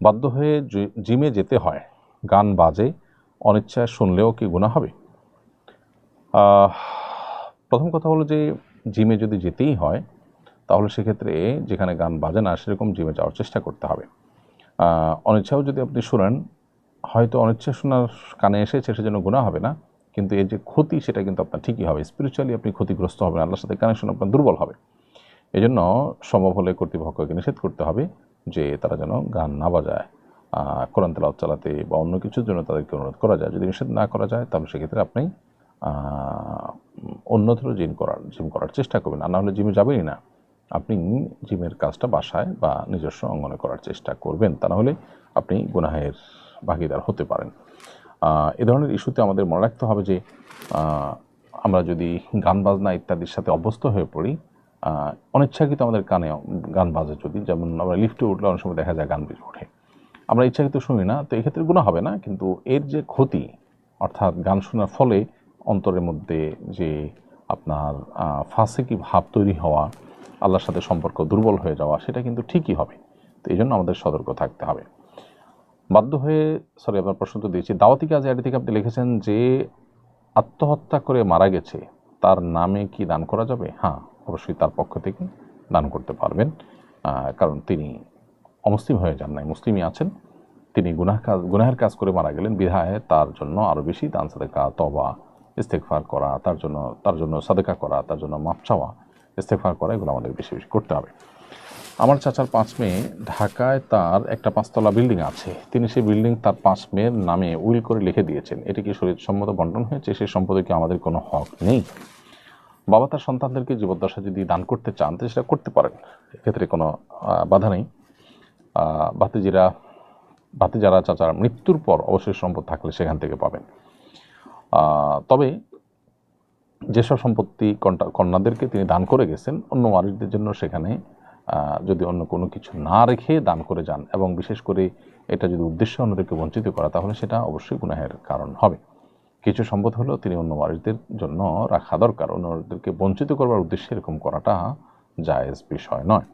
বাধ্য হয়ে জিমে যেতে হয়। গান বাজে অনিচ্ছায় শুনলেও কি গুণা হবে? প্রথম কথা হলো যে, জিমে যদি যেতেই হয়, তাহলে সেক্ষেত্রে যেখানে গান বাজে না, সেরকম জিমে যাওয়ার চেষ্টা করতে হবে। অনিচ্ছাও যদি আপনি শুনেন, হয়তো অনিচ্ছা শোনার কানে এসেছে, সেজন্য গুণা হবে না। কিন্তু এর যে ক্ষতি, সেটা কিন্তু আপনার ঠিকই হবে। স্পিরিচুয়ালি আপনি ক্ষতিগ্রস্ত হবেন, আল্লাহর সাথে কানেকশন আপনার দুর্বল হবে। এই জন্য সম্ভব হলে কর্তৃপক্ষকে নিষেধ করতে হবে যে তারা যেন গান না বাজায়। কোরআন তেলাওয়াত চালাতে বা অন্য কিছুর জন্য তাদেরকে অনুরোধ করা যায়। যদি নিষেধ না করা যায়, তাহলে সেক্ষেত্রে আপনি অন্যত্র জিম করার জিম করার চেষ্টা করবেন। আর না হলে জিমে যাবেনই না। আপনি জিমের কাজটা বাসায় বা নিজস্ব অঙ্গনে করার চেষ্টা করবেন। তা না হলে আপনি গুনাহের ভাগিদার হতে পারেন। এ ধরনের ইস্যুতে আমাদের মনে রাখতে হবে যে আমরা যদি গান বাজনা ইত্যাদির সাথে অভ্যস্ত হয়ে পড়ি অনিচ্ছাকৃত আমাদের কানে গান বাজে যদি, যেমন আমরা লিফটে উঠলে অনেক সময় দেখা যায় গান বেজে ওঠে। আমরা ইচ্ছাকৃত শুনি না, তো এক্ষেত্রে গুণা হবে না, কিন্তু এর যে ক্ষতি, অর্থাৎ গান শোনার ফলে অন্তরের মধ্যে যে আপনার ফাঁসেকি ভাব তৈরি হওয়া, আল্লাহর সাথে সম্পর্ক দুর্বল হয়ে যাওয়া, সেটা কিন্তু ঠিকই হবে। তো এই জন্য আমাদের সতর্ক থাকতে হবে। বাধ্য হয়ে সরি আপনার প্রশ্ন তো দিয়েছি। দাওয়াতি কাজে থেকে আপনি লিখেছেন যে, আত্মহত্যা করে মারা গেছে তার নামে কি দান করা যাবে? হ্যাঁ অবশ্যই তার পক্ষ থেকে দান করতে পারবেন। কারণ তিনি অমুসলিম হয়ে যান নাই, মুসলিমই আছেন। তিনি গুনাহ কাজ, গুনাহের কাজ করে মারা গেলেন। বিধায় তার জন্য আরও বেশি দান, সাদেকা তবা ইস্তেকফার করা, তার জন্য তার জন্য সাদেকা করা, তার জন্য মাপ চাওয়া ইস্তেকফার করা এগুলো আমাদের বেশি বেশি করতে হবে। আমার চাচার পাঁচ মেয়ে, ঢাকায় তার একটা পাঁচতলা বিল্ডিং আছে। তিনি সেই বিল্ডিং তার পাঁচ মেয়ের নামে উইল করে লিখে দিয়েছেন। এটি কি শরীর সম্মত বন্টন হয়েছে? সেই সম্পদে কি আমাদের কোনো হক নেই? বাবা তার সন্তানদেরকে জীবদ্দশা যদি দান করতে চান তো সেটা করতে পারেন। এক্ষেত্রে কোনো বাধা নেই। ভাতিজিরা, ভাতিজারা চাচার মৃত্যুর পর অবশ্যই সম্পদ থাকলে সেখান থেকে পাবেন। তবে যেসব সম্পত্তি কন্যা- কন্যাদেরকে তিনি দান করে গেছেন, অন্য ওয়ারিসদের জন্য সেখানে যদি অন্য কোনো কিছু না রেখে দান করে যান এবং বিশেষ করে এটা যদি উদ্দেশ্য অন্যদেরকে বঞ্চিত করা, তাহলে সেটা অবশ্যই গুনাহের কারণ হবে। কিছু সম্পদ হলেও তিনি অন্য মানুষদের জন্য রাখা দরকার, অন্যদেরকে বঞ্চিত করবার উদ্দেশ্যে এরকম করাটা জায়েজ বিষয় নয়।